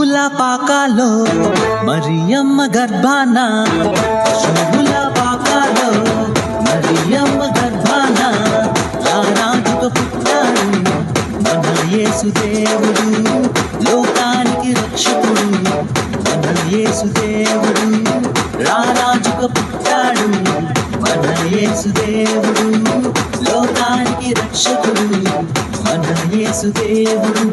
శుభుల పాకాలో మరియమ్మ గర్భాన. శుభుల పాకాలో మరియమ్మ గర్భాన. రారాజుగా పుట్టాడు మన యేసుదేవుడు లోకానికి రక్షకుడు మన యేసుదేవుడు రారాజుగా పుట్టాడు మన యేసుదేవుడు లోకానికి రక్షకుడు మన యేసుదేవుడు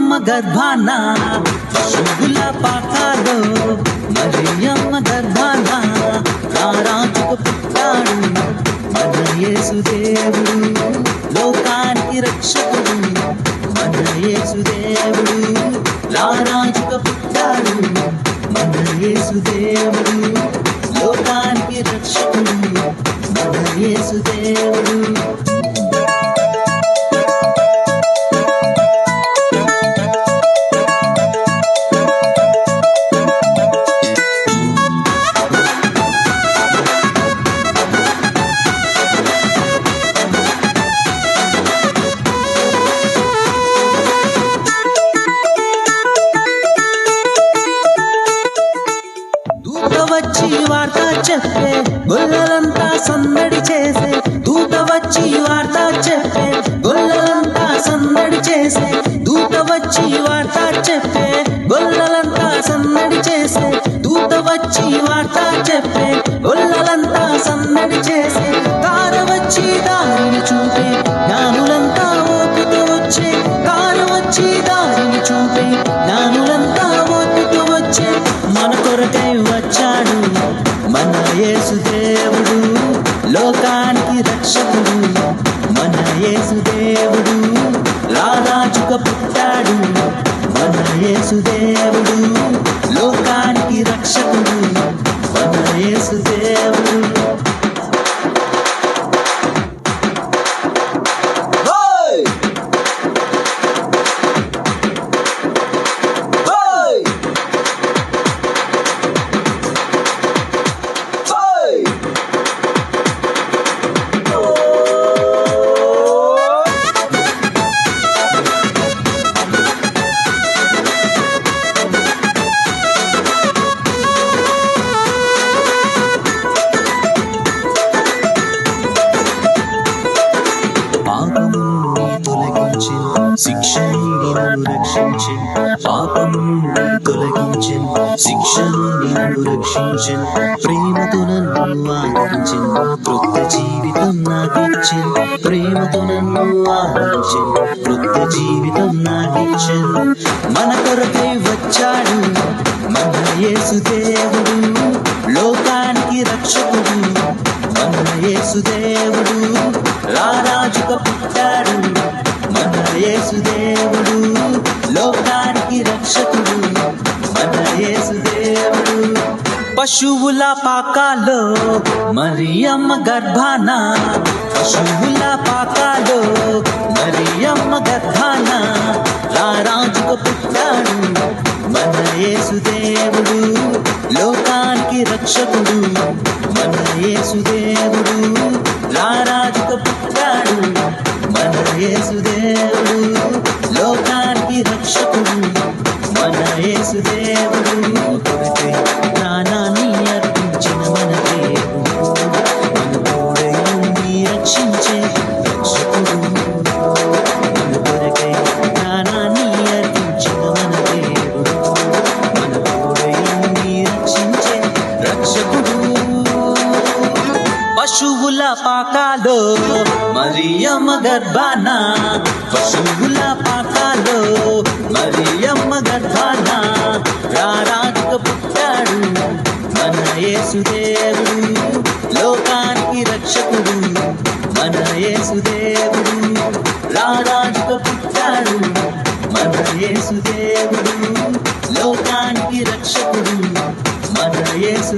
మరియమ్మ గర్భాన పశువుల పాకాలో మరియమ్మ గర్భాన రారాజుకు పుట్టాడు మన యేసుదేవుడు లోకానికి రక్షకుడు మన యేసుదేవుడు రారాజుకు పుట్టాడు మన యేసుదేవుడు లోకానికి రక్షకుడు మన యేసుదేవుడు చెప్పే గొల్లలంతా సందడి చేసే దూత వచ్చి వార్త చెప్పే గొల్లలంతా సందడి చేసే దూత వచ్చి వార్త చెప్పే గొల్లలంతా సందడి చేసే దేవుడు లోకానికి రక్షకుడు మన యేసుదేవుడు రారాజుగా పుట్టాడు. మన యేసుదేవుడు దేవుడు శిక్షను శిక్ష నుండి నన్ను రక్షించి పాపము నుండి తొలగించి శిక్ష నుండి రక్షించి ప్రేమతో నన్ను ఆదరించి క్రొత్త జీవితం నాకిచ్చి ప్రేమతో నన్ను ఆదరించి క్రొత్త జీవితం నాకిచ్చి. మన కొరకై వచ్చాడు మన యేసుదేవుడు లోకానికి రక్షకుడు మన యేసుదేవుడు రారాజుగా పుట్టాడు. యేసుదేవుడు లోకానికి రక్షకుడు మన యేసుదేవుడు పశువుల పాకాలో మరియమ్మ గర్భాన పశువుల పాకాలో మరియమ్మ గర్భాన రారాజుగా పుట్టాడు మన యేసుదేవుడు లోకానికి రక్షకుడు మన యేసుదేవుడు లోకానికి రక్షకుడు మన యేసుదేవుడు కొరకై ప్రాణాన్ని అర్పించిన మన దేవుడు. మన తోడై ఉండి రక్షించే రక్షకుడు. మన కొరకై ప్రాణాన్ని అర్పించిన మన దేవుడు. మన తోడై ఉండి రక్షించే రక్షకుడు. పశువుల పాకాలో మరియమ్మ గర్భాన. పశువుల పాకాలో మరియమ్మ గర్భాన. రారాజుకు పుట్టాడు మన యేసుదేవుడు. లోకానికి రక్షకుడు మన యేసుదేవుడు. రారాజుకు పుట్టాడు మన యేసుదేవుడు. లోకానికి రక్షకుడు మన యేసు